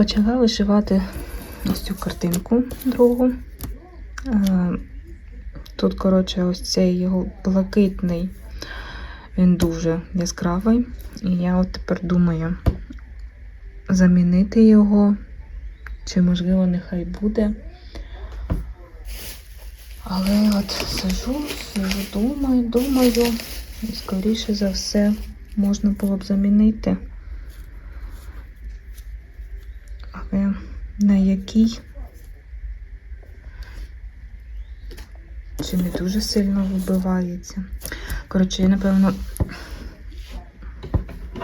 Почала вишивати ось цю картинку другу. Е, Тут, коротше, ось цей його блакитний, він дуже яскравий. І я от тепер думаю замінити його, чи, можливо, нехай буде. Але от сижу, сижу, думаю, думаю, і скоріше за все можна було б замінити. Але на який чи не дуже сильно вибивається. Коротше, я, напевно,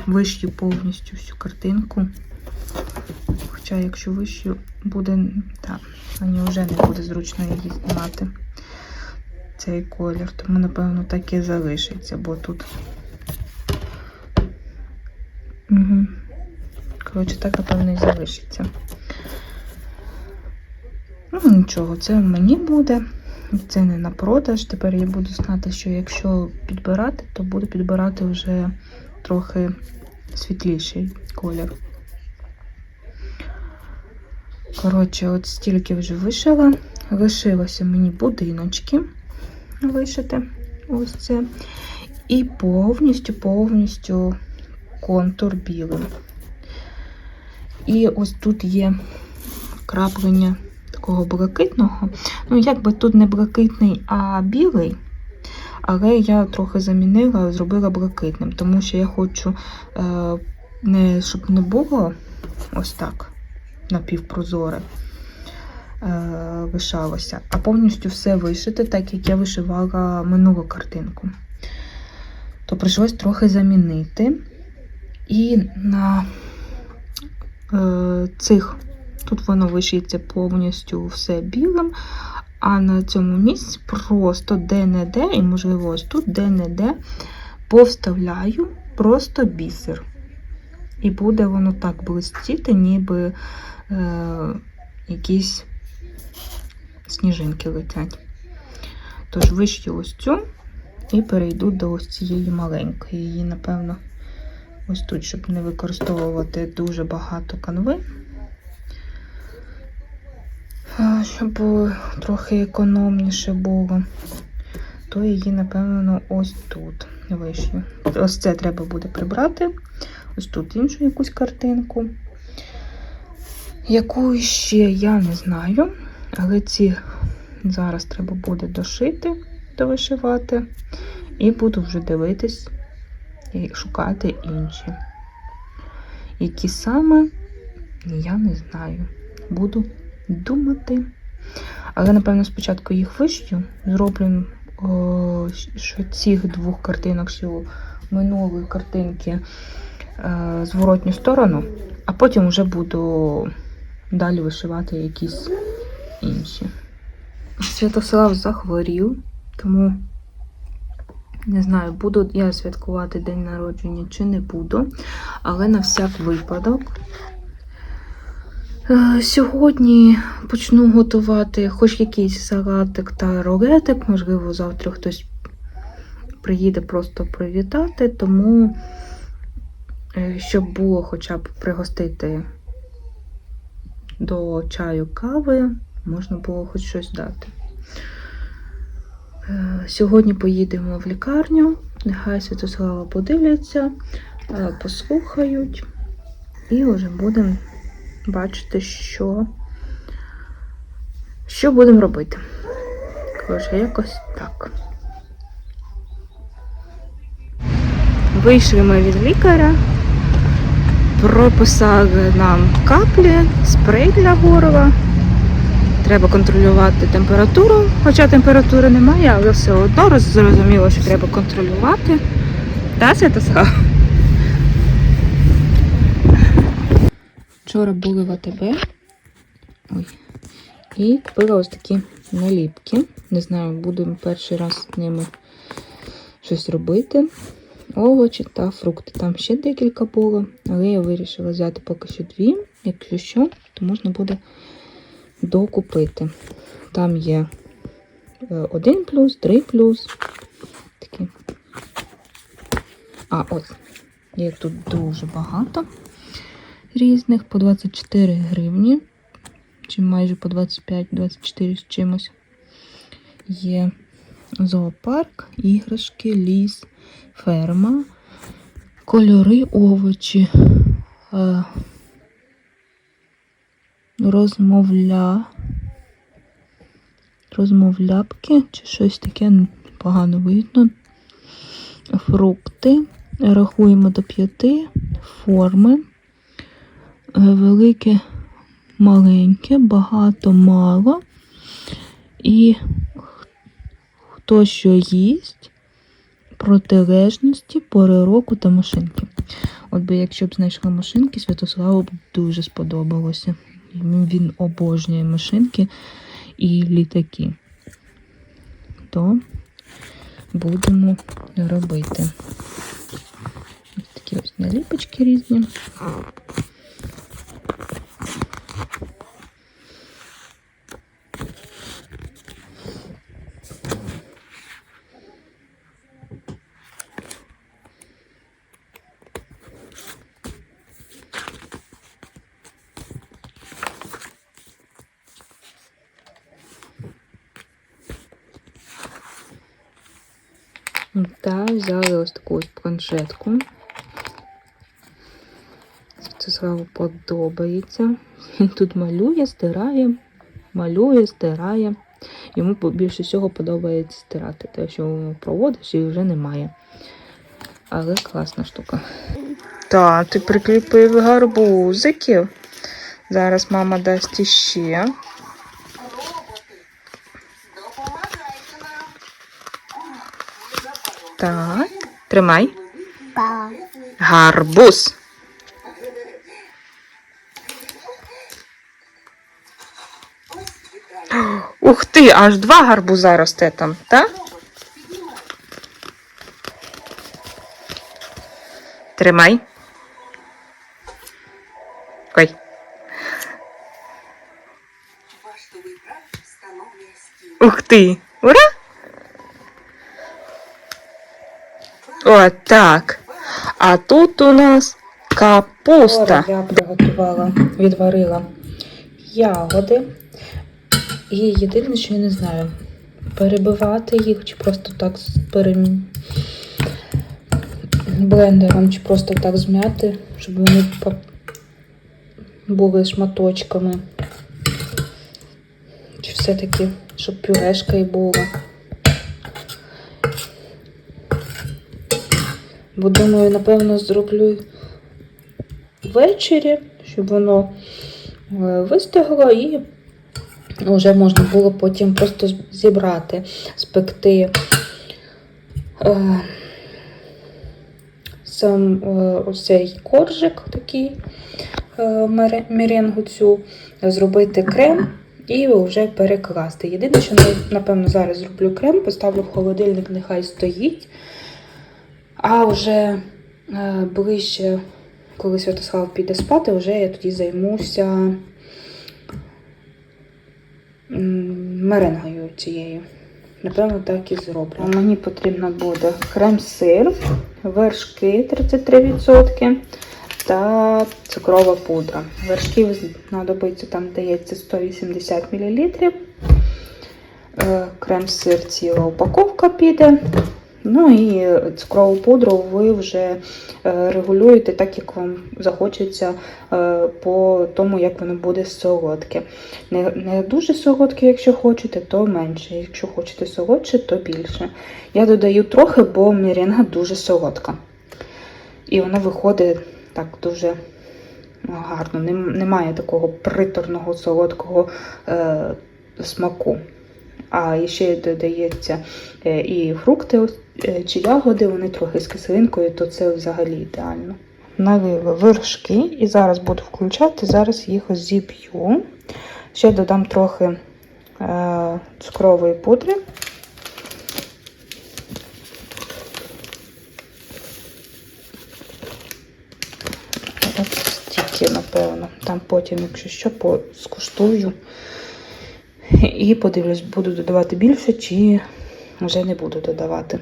вишью повністю всю картинку. Хоча, якщо вишью буде, так, мені вже не буде зручно її знімати. Цей колір, тому, напевно, так і залишиться, бо тут. Угу. Коротше, так, напевно, і залишиться. Ну, нічого, це мені буде. Це не на продаж. Тепер я буду знати, що якщо підбирати, то буду підбирати вже трохи світліший колір. Коротше, от стільки вже вишила. Лишилося мені будиночки вишити. Ось це. І повністю, повністю контур білим. І ось тут є краплення такого блакитного. Ну, якби тут не блакитний, а білий. Але я трохи замінила, зробила блакитним, тому що я хочу, е, не, щоб не було ось так напівпрозоре е, вишалося, а повністю все вишити, так як я вишивала минулу картинку. То прийшлось трохи замінити. І на е, цих, тут воно вишиється повністю все білим, а на цьому місці просто де-не-де, і, можливо, ось тут де-не-де повставляю просто бісер. І буде воно так блистіти, ніби е, якісь сніжинки летять. Тож вишью ось цю і перейду до ось цієї маленької. Її, напевно, ось тут, щоб не використовувати дуже багато канви. Щоб трохи економніше було, то її, напевно, ось тут вишью. Ось це треба буде прибрати. Ось тут іншу якусь картинку. Яку ще я не знаю, але ці зараз треба буде дошити, довишивати, і буду вже дивитись і шукати інші. Які саме, я не знаю. Буду думати. Але, напевно, спочатку їх вишью, зроблю о, що цих двох картинок, що минулої картинки е, зворотню сторону, а потім вже буду далі вишивати якісь інші. Святослав захворів, тому не знаю, буду я святкувати день народження чи не буду, але на всяк випадок. Е, Сьогодні почну готувати хоч якийсь салатик та рулетик. Можливо, завтра хтось приїде просто привітати, тому е, щоб було хоча б пригостити до чаю кави, можна було хоч щось дати. Е, Сьогодні поїдемо в лікарню, нехай Святослава подивляться, послухають, і вже будемо бачити, що, що будемо робити. Коротше, якось так. Вийшли ми від лікаря, прописали нам каплі, спрей для горла. Треба контролювати температуру, хоча температури немає, але все одно зрозуміло, що треба контролювати. Та, Святослав? Вчора були в АТБ Ой. і купила ось такі наліпки. Не знаю, будемо перший раз з ними щось робити. Овочі та фрукти. Там ще декілька було, але я вирішила взяти поки що дві. Якщо що, то можна буде докупити. Там є 1 плюс, 3 плюс. Такі. А, ось. Їх тут дуже багато різних по 24 гривні, чи майже по 25-24 з чимось. Є зоопарк, іграшки, ліс, ферма, кольори, овочі, е, розмовля, розмовляпки, чи щось таке погано видно. Фрукти. Рахуємо до п'яти, форми, велике, маленьке, багато, мало. І хто що їсть, протилежності, пори року та машинки. От би якщо б знайшла машинки, Святославу б дуже сподобалося. Він обожнює машинки і літаки. То будемо робити. Ось такі ось наліпочки різні. Та взяли ось таку ось планшетку. Святославу подобається. Він тут малює, стирає, малює, стирає. Йому більше всього подобається стирати, те, що проводиш і вже немає. Але класна штука. Так, ти прикріпив гарбузиків. Зараз мама дасть іще. Так, тримай. Па. Гарбуз. Ух ти, аж два гарбуза росте там, так? Тримай. Ой. Ух ти. Ура! О, так. А тут у нас капуста. Я приготувала, відварила ягоди. І єдине, що я не знаю, перебивати їх, чи просто так з перем... блендером, чи просто так змяти, щоб вони були шматочками. Чи все-таки, щоб пюрешка і була. Бо думаю, напевно, зроблю ввечері, щоб воно е, вистигло і вже можна було потім просто зібрати, спекти е, сам е, ось цей коржик такий е, мере- меренгу цю, зробити крем і вже перекласти. Єдине, що напевно зараз зроблю крем, поставлю в холодильник, нехай стоїть. А вже е, ближче, коли Святослав піде спати, вже я тоді займуся меренгою цією. Напевно, так і зроблю. Мені потрібно буде крем-сир, вершки 33% та цукрова пудра. Вершків знадобиться, там дається 180 мл. Крем-сир ціла упаковка піде. Ну і цукрову пудру ви вже е, регулюєте так, як вам захочеться е, по тому, як воно буде солодке. Не, не дуже солодке, якщо хочете, то менше. Якщо хочете солодше, то більше. Я додаю трохи, бо меренга дуже солодка. І вона виходить так дуже гарно. Немає такого приторного солодкого е, смаку. А ще додається е, і фрукти чи ягоди, вони трохи з кислинкою, то це взагалі ідеально. Налила вершки і зараз буду включати, зараз їх зіб'ю. Ще додам трохи е, цукрової пудри. От стільки, напевно. Там потім, якщо що, скуштую. І подивлюсь, буду додавати більше, чи вже не буду додавати.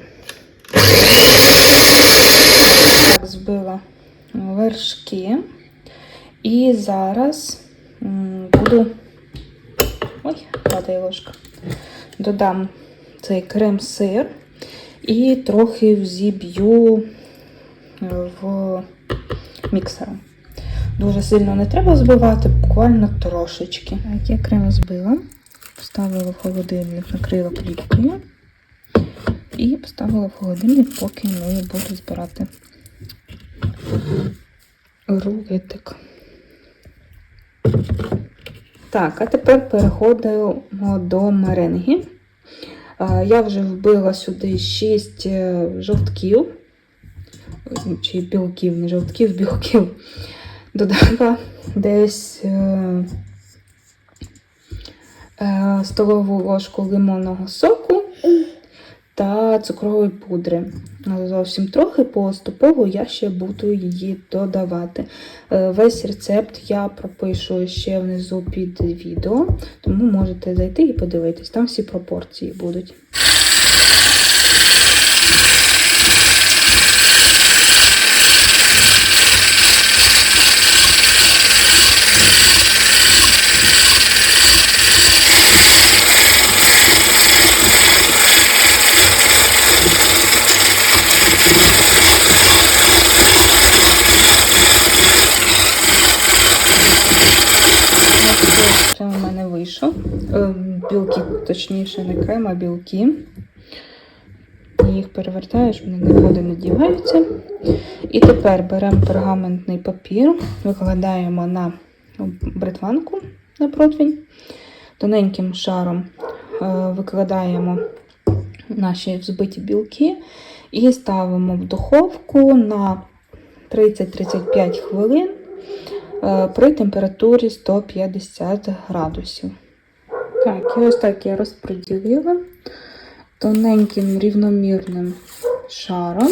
Так, збила вершки І зараз буду. Ой, падає ложка. Додам цей крем-сир і трохи взіб'ю е, в міксером. Дуже сильно не треба збивати, буквально трошечки. Так, я крем збила, поставила в холодильник, накрила плівкою і поставила в холодильник, поки не буду збирати рулетик. Так, а тепер переходимо до меренги. Я вже вбила сюди 6 жовтків, чи білків, не жовтків, білків. Додала десь е, е, столову ложку лимонного соку та цукрової пудри. Але Зовсім трохи поступово я ще буду її додавати. Е, Весь рецепт я пропишу ще внизу під відео, тому можете зайти і подивитись, там всі пропорції будуть. Ось Крем у мене вийшов. Е, Білки, точніше, не крем, а білки. Їх перевертаєш, вони нікуди не діваються. І тепер беремо пергаментний папір, викладаємо на бритванку на противень, тоненьким шаром е, викладаємо наші взбиті білки і ставимо в духовку на 30-35 хвилин е, при температурі 150 градусів. Так, і ось так я розподілила тоненьким рівномірним шаром.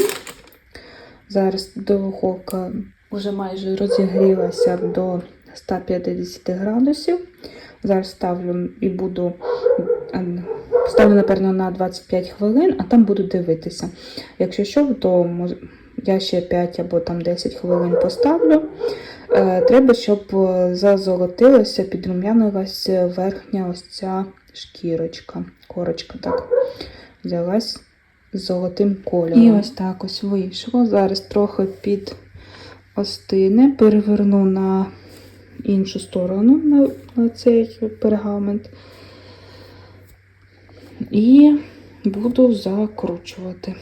Зараз духовка вже майже розігрілася до 150 градусів. Зараз ставлю і буду ставлю, напевно, на 25 хвилин, а там буду дивитися. Якщо що, то я ще 5 або там 10 хвилин поставлю. Е, Треба, щоб е, зазолотилася, підрум'янилася верхня ось ця шкірочка, корочка так, взялась золотим кольором. І ось так ось вийшло. Зараз трохи під остине, переверну на іншу сторону на, на цей пергамент. І буду закручувати.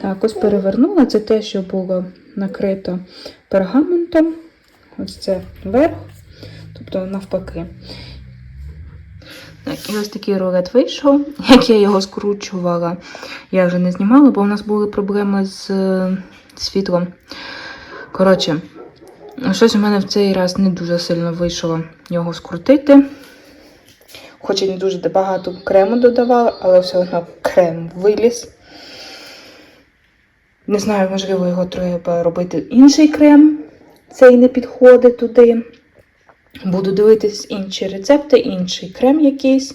Так, ось перевернула. Це те, що було накрито пергаментом. Ось це вверх, тобто навпаки. Так, і ось такий рулет вийшов. Як я його скручувала, я вже не знімала, бо у нас були проблеми з світлом. Коротше, щось у мене в цей раз не дуже сильно вийшло його скрутити. Хоч і не дуже багато крему додавала, але все одно крем виліз. Не знаю, можливо, його треба робити інший крем. Цей не підходить туди. Буду дивитись інші рецепти, інший крем якийсь.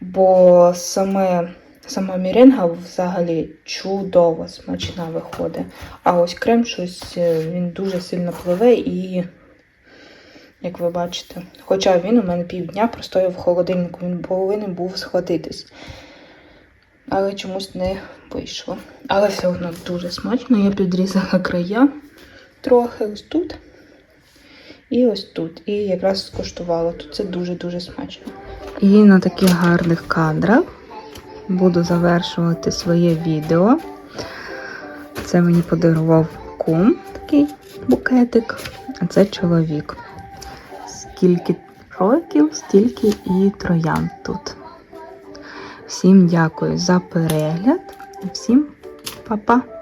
Бо саме, сама міренга взагалі чудово смачна виходить. А ось крем щось е, він дуже сильно пливе і, як ви бачите, хоча він у мене півдня простояв в холодильнику, він повинен був схватитись. Але чомусь не вийшло. Але все одно дуже смачно. Я підрізала края трохи ось тут. І ось тут. І якраз скуштувала. Тут це дуже-дуже смачно. І на таких гарних кадрах буду завершувати своє відео. Це мені подарував кум такий букетик, а це чоловік. Скільки років, стільки і троян тут. Всім дякую за перегляд всім па-па!